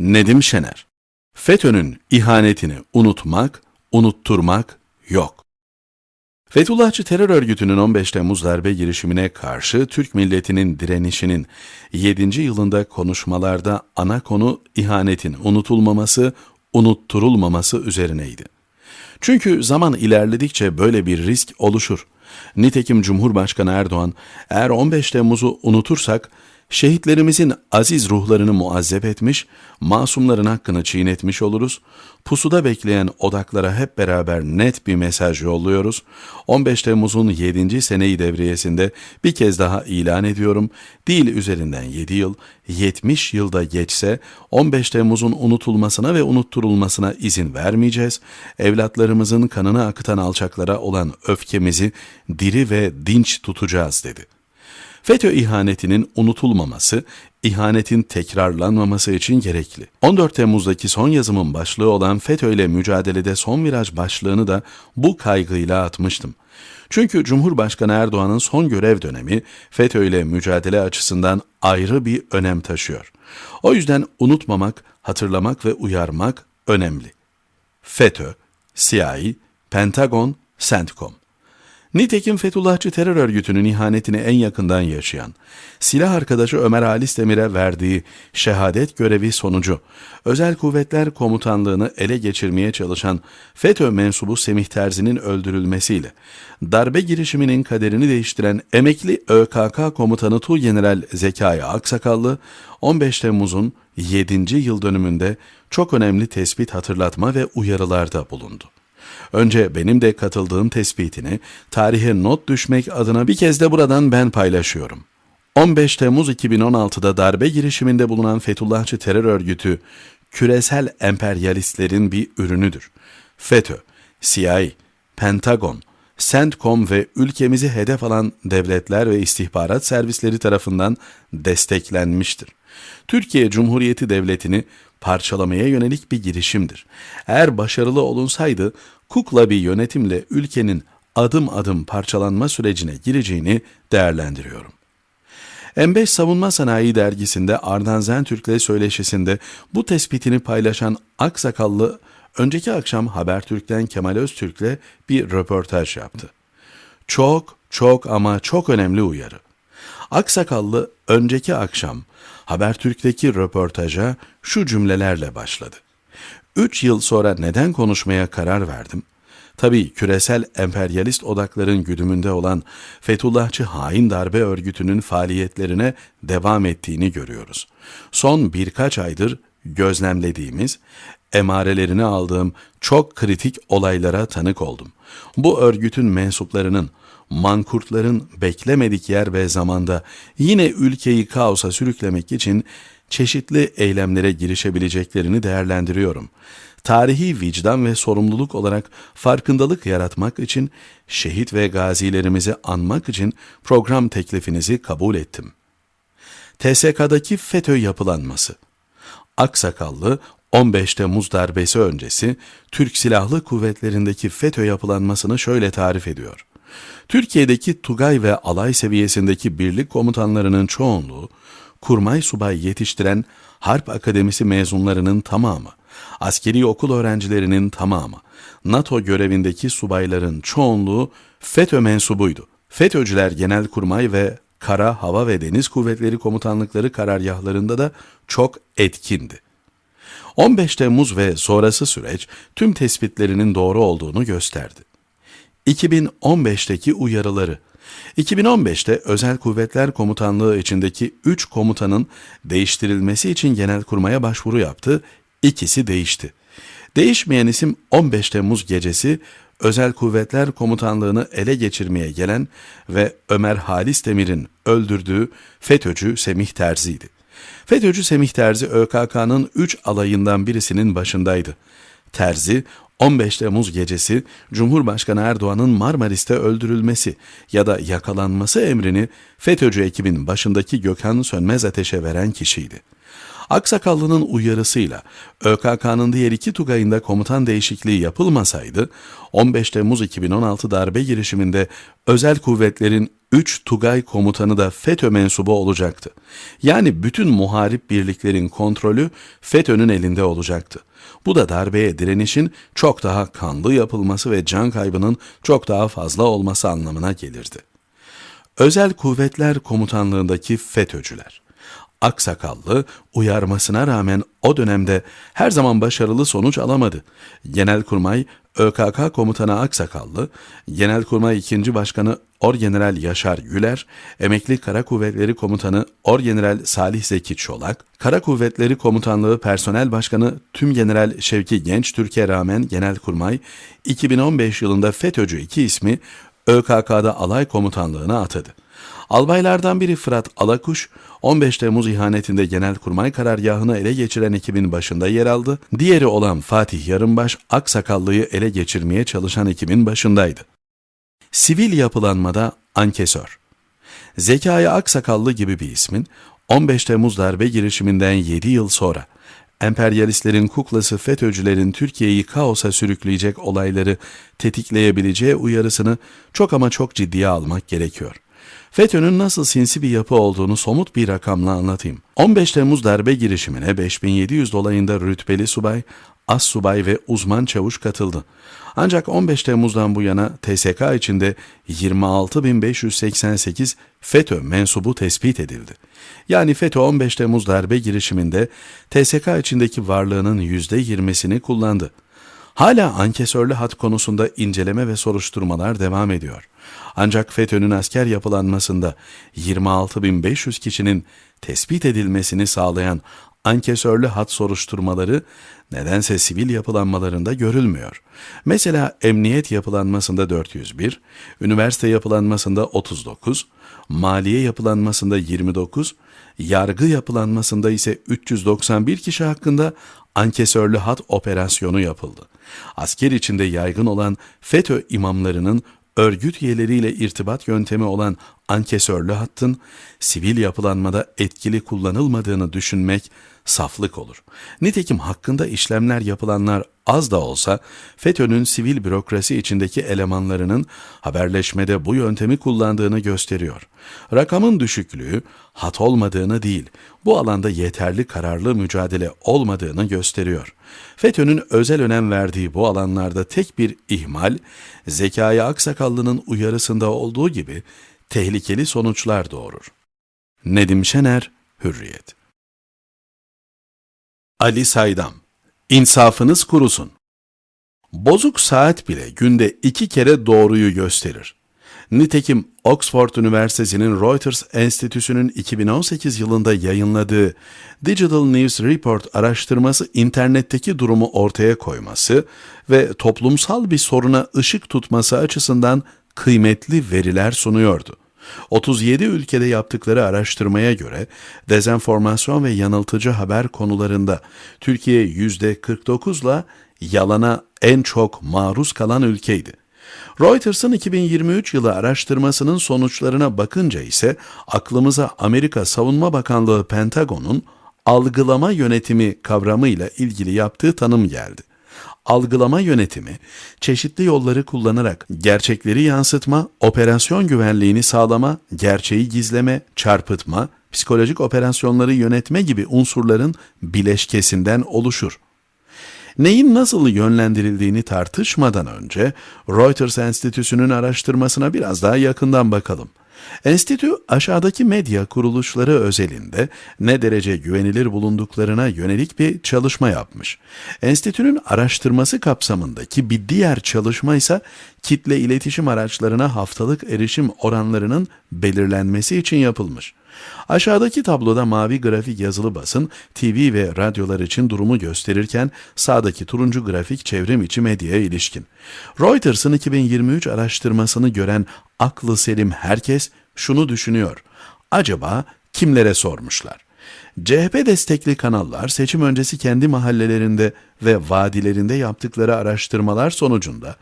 Nedim Şener FETÖ'nün ihanetini unutmak, unutturmak yok. Fethullahçı terör örgütünün 15 Temmuz darbe girişimine karşı Türk milletinin direnişinin 7. yılında konuşmalarda ana konu ihanetin unutulmaması, unutturulmaması üzerineydi. Çünkü zaman ilerledikçe böyle bir risk oluşur. Nitekim Cumhurbaşkanı Erdoğan, eğer 15 Temmuz'u unutursak, şehitlerimizin aziz ruhlarını muazzep etmiş, masumların hakkını çiğnetmiş oluruz, pusuda bekleyen odaklara hep beraber net bir mesaj yolluyoruz. 15 Temmuz'un 7. seneyi devriyesinde bir kez daha ilan ediyorum, değil üzerinden 7 yıl, 70 yılda geçse 15 Temmuz'un unutulmasına ve unutturulmasına izin vermeyeceğiz. Evlatlarımızın kanını akıtan alçaklara olan öfkemizi diri ve dinç tutacağız dedi. FETÖ ihanetinin unutulmaması, ihanetin tekrarlanmaması için gerekli. 14 Temmuz'daki son yazımın başlığı olan FETÖ ile mücadelede son viraj başlığını da bu kaygıyla atmıştım. Çünkü Cumhurbaşkanı Erdoğan'ın son görev dönemi FETÖ ile mücadele açısından ayrı bir önem taşıyor. O yüzden unutmamak, hatırlamak ve uyarmak önemli. FETÖ, CIA, Pentagon, CENTCOM. Nitekim Fethullahçı terör örgütünün ihanetini en yakından yaşayan, silah arkadaşı Ömer Halis Demir'e verdiği şehadet görevi sonucu, Özel Kuvvetler Komutanlığını ele geçirmeye çalışan FETÖ mensubu Semih Terzi'nin öldürülmesiyle, darbe girişiminin kaderini değiştiren emekli ÖKK komutanı Tuğgeneral Zekai Aksakallı, 15 Temmuz'un 7. yıl dönümünde çok önemli tespit hatırlatma ve uyarılarda bulundu. Önce benim de katıldığım tespitini tarihe not düşmek adına bir kez de buradan ben paylaşıyorum. 15 Temmuz 2016'da darbe girişiminde bulunan Fethullahçı terör örgütü küresel emperyalistlerin bir ürünüdür. FETÖ, CIA, Pentagon, CENTCOM ve ülkemizi hedef alan devletler ve istihbarat servisleri tarafından desteklenmiştir. Türkiye Cumhuriyeti Devleti'ni parçalamaya yönelik bir girişimdir. Eğer başarılı olunsaydı kukla bir yönetimle ülkenin adım adım parçalanma sürecine gireceğini değerlendiriyorum. M5 Savunma Sanayi dergisinde Ardan Zentürk'le söyleşisinde bu tespitini paylaşan Aksakallı önceki akşam Habertürk'ten Kemal Öztürk'le bir röportaj yaptı. Çok çok ama çok önemli uyarı. Aksakallı önceki akşam Habertürk'teki röportaja şu cümlelerle başladı. Üç yıl sonra neden konuşmaya karar verdim? Tabii küresel emperyalist odakların güdümünde olan Fethullahçı hain darbe örgütünün faaliyetlerine devam ettiğini görüyoruz. Son birkaç aydır gözlemlediğimiz, emarelerini aldığım çok kritik olaylara tanık oldum. Bu örgütün mensuplarının mankurtların beklemedik yer ve zamanda yine ülkeyi kaosa sürüklemek için çeşitli eylemlere girişebileceklerini değerlendiriyorum. Tarihi vicdan ve sorumluluk olarak farkındalık yaratmak için, şehit ve gazilerimizi anmak için program teklifinizi kabul ettim. TSK'daki FETÖ yapılanması Aksakallı 15 Temmuz darbesi öncesi Türk Silahlı Kuvvetleri'ndeki FETÖ yapılanmasını şöyle tarif ediyor. Türkiye'deki Tugay ve alay seviyesindeki birlik komutanlarının çoğunluğu, kurmay subay yetiştiren Harp Akademisi mezunlarının tamamı, askeri okul öğrencilerinin tamamı, NATO görevindeki subayların çoğunluğu FETÖ mensubuydu. FETÖ'cüler Genelkurmay ve Kara, Hava ve Deniz Kuvvetleri Komutanlıkları karargahlarında da çok etkindi. 15 Temmuz ve sonrası süreç tüm tespitlerinin doğru olduğunu gösterdi. 2015'teki uyarıları 2015'te Özel Kuvvetler Komutanlığı içindeki 3 komutanın değiştirilmesi için Genelkurmay'a başvuru yaptı, ikisi değişti. Değişmeyen isim 15 Temmuz gecesi Özel Kuvvetler Komutanlığını ele geçirmeye gelen ve Ömer Halis Demir'in öldürdüğü FETÖ'cü Semih Terzi'ydi. FETÖ'cü Semih Terzi ÖKK'nın 3 alayından birisinin başındaydı. Terzi 15 Temmuz gecesi Cumhurbaşkanı Erdoğan'ın Marmaris'te öldürülmesi ya da yakalanması emrini FETÖ'cü ekibin başındaki Gökhan Sönmez Ateş'e veren kişiydi. Aksakallı'nın uyarısıyla ÖKK'nın diğer iki tugayında komutan değişikliği yapılmasaydı 15 Temmuz 2016 darbe girişiminde özel kuvvetlerin 3 Tugay komutanı da FETÖ mensubu olacaktı. Yani bütün muharip birliklerin kontrolü FETÖ'nün elinde olacaktı. Bu da darbeye direnişin çok daha kanlı yapılması ve can kaybının çok daha fazla olması anlamına gelirdi. Özel Kuvvetler Komutanlığındaki FETÖ'cüler. Aksakallı uyarmasına rağmen o dönemde her zaman başarılı sonuç alamadı. Genelkurmay ÖKK Komutanı Aksakallı, Genelkurmay 2. Başkanı Orgeneral Yaşar Güler, Emekli Kara Kuvvetleri Komutanı Orgeneral Salih Zeki Çolak, Kara Kuvvetleri Komutanlığı Personel Başkanı Tümgeneral Şevki Genç Türkiye rağmen Genelkurmay 2015 yılında FETÖ'cü iki ismi ÖKK'da alay komutanlığına atadı. Albaylardan biri Fırat Alakuş, 15 Temmuz ihanetinde Genelkurmay karargahını ele geçiren ekibin başında yer aldı. Diğeri olan Fatih Yarımbaş, Aksakallı'yı ele geçirmeye çalışan ekibin başındaydı. Sivil yapılanmada ankesör. Zekai Aksakallı gibi bir ismin 15 Temmuz darbe girişiminden 7 yıl sonra emperyalistlerin kuklası FETÖ'cülerin Türkiye'yi kaosa sürükleyecek olayları tetikleyebileceği uyarısını çok ama çok ciddiye almak gerekiyor. FETÖ'nün nasıl sinsi bir yapı olduğunu somut bir rakamla anlatayım. 15 Temmuz darbe girişimine 5700 dolayında rütbeli subay, as subay ve uzman çavuş katıldı. Ancak 15 Temmuz'dan bu yana TSK içinde 26.588 FETÖ mensubu tespit edildi. Yani FETÖ 15 Temmuz darbe girişiminde TSK içindeki varlığının %20'sini kullandı. Hala ankesörlü hat konusunda inceleme ve soruşturmalar devam ediyor. Ancak FETÖ'nün asker yapılanmasında 26.500 kişinin tespit edilmesini sağlayan ankesörlü hat soruşturmaları nedense sivil yapılanmalarında görülmüyor. Mesela emniyet yapılanmasında 401, üniversite yapılanmasında 39, maliye yapılanmasında 29, yargı yapılanmasında ise 391 kişi hakkında ankesörlü hat operasyonu yapıldı. Asker içinde yaygın olan FETÖ imamlarının örgüt üyeleriyle irtibat yöntemi olan ankesörlü hattın sivil yapılanmada etkili kullanılmadığını düşünmek saflık olur. Nitekim hakkında işlemler yapılanlar az da olsa FETÖ'nün sivil bürokrasi içindeki elemanlarının haberleşmede bu yöntemi kullandığını gösteriyor. Rakamın düşüklüğü hat olmadığını değil, bu alanda yeterli kararlı mücadele olmadığını gösteriyor. FETÖ'nün özel önem verdiği bu alanlarda tek bir ihmal, Zekai Aksakallı'nın uyarısında olduğu gibi tehlikeli sonuçlar doğurur. Nedim Şener, Hürriyet Ali Saydam İnsafınız kurusun. Bozuk saat bile günde iki kere doğruyu gösterir. Nitekim Oxford Üniversitesi'nin Reuters Enstitüsü'nün 2018 yılında yayınladığı Digital News Report araştırması internetteki durumu ortaya koyması ve toplumsal bir soruna ışık tutması açısından kıymetli veriler sunuyordu. 37 ülkede yaptıkları araştırmaya göre dezenformasyon ve yanıltıcı haber konularında Türkiye %49'la yalana en çok maruz kalan ülkeydi. Reuters'ın 2023 yılı araştırmasının sonuçlarına bakınca ise aklımıza Amerika Savunma Bakanlığı Pentagon'un algılama yönetimi kavramıyla ilgili yaptığı tanım geldi. Algılama yönetimi, çeşitli yolları kullanarak gerçekleri yansıtma, operasyon güvenliğini sağlama, gerçeği gizleme, çarpıtma, psikolojik operasyonları yönetme gibi unsurların bileşkesinden oluşur. Neyin nasıl yönlendirildiğini tartışmadan önce Reuters Enstitüsü'nün araştırmasına biraz daha yakından bakalım. Enstitü aşağıdaki medya kuruluşları özelinde ne derece güvenilir bulunduklarına yönelik bir çalışma yapmış. Enstitünün araştırması kapsamındaki bir diğer çalışma ise kitle iletişim araçlarına haftalık erişim oranlarının belirlenmesi için yapılmış. Aşağıdaki tabloda mavi grafik yazılı basın, TV ve radyolar için durumu gösterirken sağdaki turuncu grafik çevrim içi medyaya ilişkin. Reuters'ın 2023 araştırmasını gören aklı selim herkes şunu düşünüyor. Acaba kimlere sormuşlar? CHP destekli kanallar seçim öncesi kendi mahallelerinde ve vadilerinde yaptıkları araştırmalar sonucunda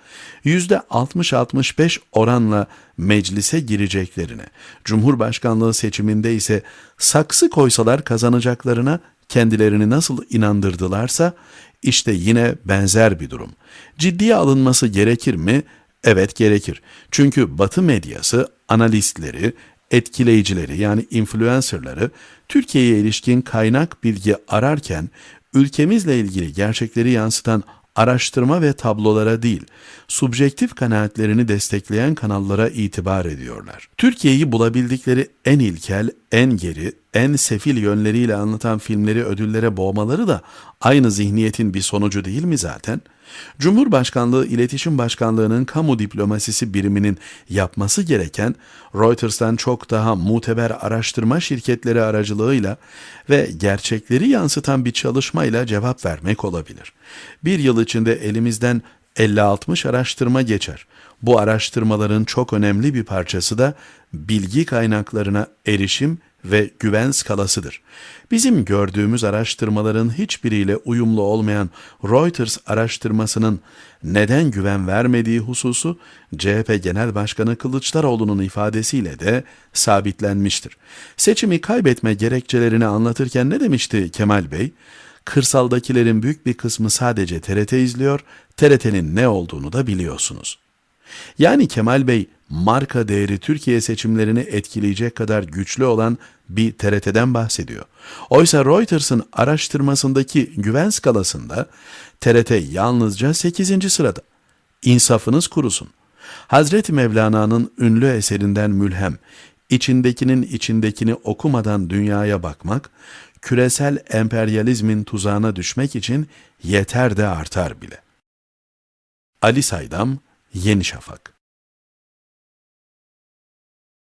%60-65 oranla meclise gireceklerine, Cumhurbaşkanlığı seçiminde ise saksı koysalar kazanacaklarına kendilerini nasıl inandırdılarsa işte yine benzer bir durum. Ciddiye alınması gerekir mi? Evet gerekir. Çünkü Batı medyası analistleri, etkileyicileri yani influencerları Türkiye'ye ilişkin kaynak bilgi ararken ülkemizle ilgili gerçekleri yansıtan araştırma ve tablolara değil, subjektif kanaatlerini destekleyen kanallara itibar ediyorlar. Türkiye'yi bulabildikleri en ilkel, en geri, en sefil yönleriyle anlatan filmleri ödüllere boğmaları da aynı zihniyetin bir sonucu değil mi zaten? Cumhurbaşkanlığı İletişim Başkanlığı'nın kamu diplomasisi biriminin yapması gereken Reuters'tan çok daha muteber araştırma şirketleri aracılığıyla ve gerçekleri yansıtan bir çalışmayla cevap vermek olabilir. Bir yıl içinde elimizden 50-60 araştırma geçer. Bu araştırmaların çok önemli bir parçası da bilgi kaynaklarına erişim ve güven skalasıdır. Bizim gördüğümüz araştırmaların hiçbiriyle uyumlu olmayan Reuters araştırmasının neden güven vermediği hususu CHP Genel Başkanı Kılıçdaroğlu'nun ifadesiyle de sabitlenmiştir. Seçimi kaybetme gerekçelerini anlatırken ne demişti Kemal Bey? Kırsaldakilerin büyük bir kısmı sadece TRT izliyor, TRT'nin ne olduğunu da biliyorsunuz. Yani Kemal Bey marka değeri Türkiye seçimlerini etkileyecek kadar güçlü olan bir TRT'den bahsediyor. Oysa Reuters'ın araştırmasındaki güven skalasında TRT yalnızca 8. sırada. İnsafınız kurusun. Hazreti Mevlana'nın ünlü eserinden mülhem, içindekinin içindekini okumadan dünyaya bakmak, küresel emperyalizmin tuzağına düşmek için yeter de artar bile. Ali Saydam, Yeni Şafak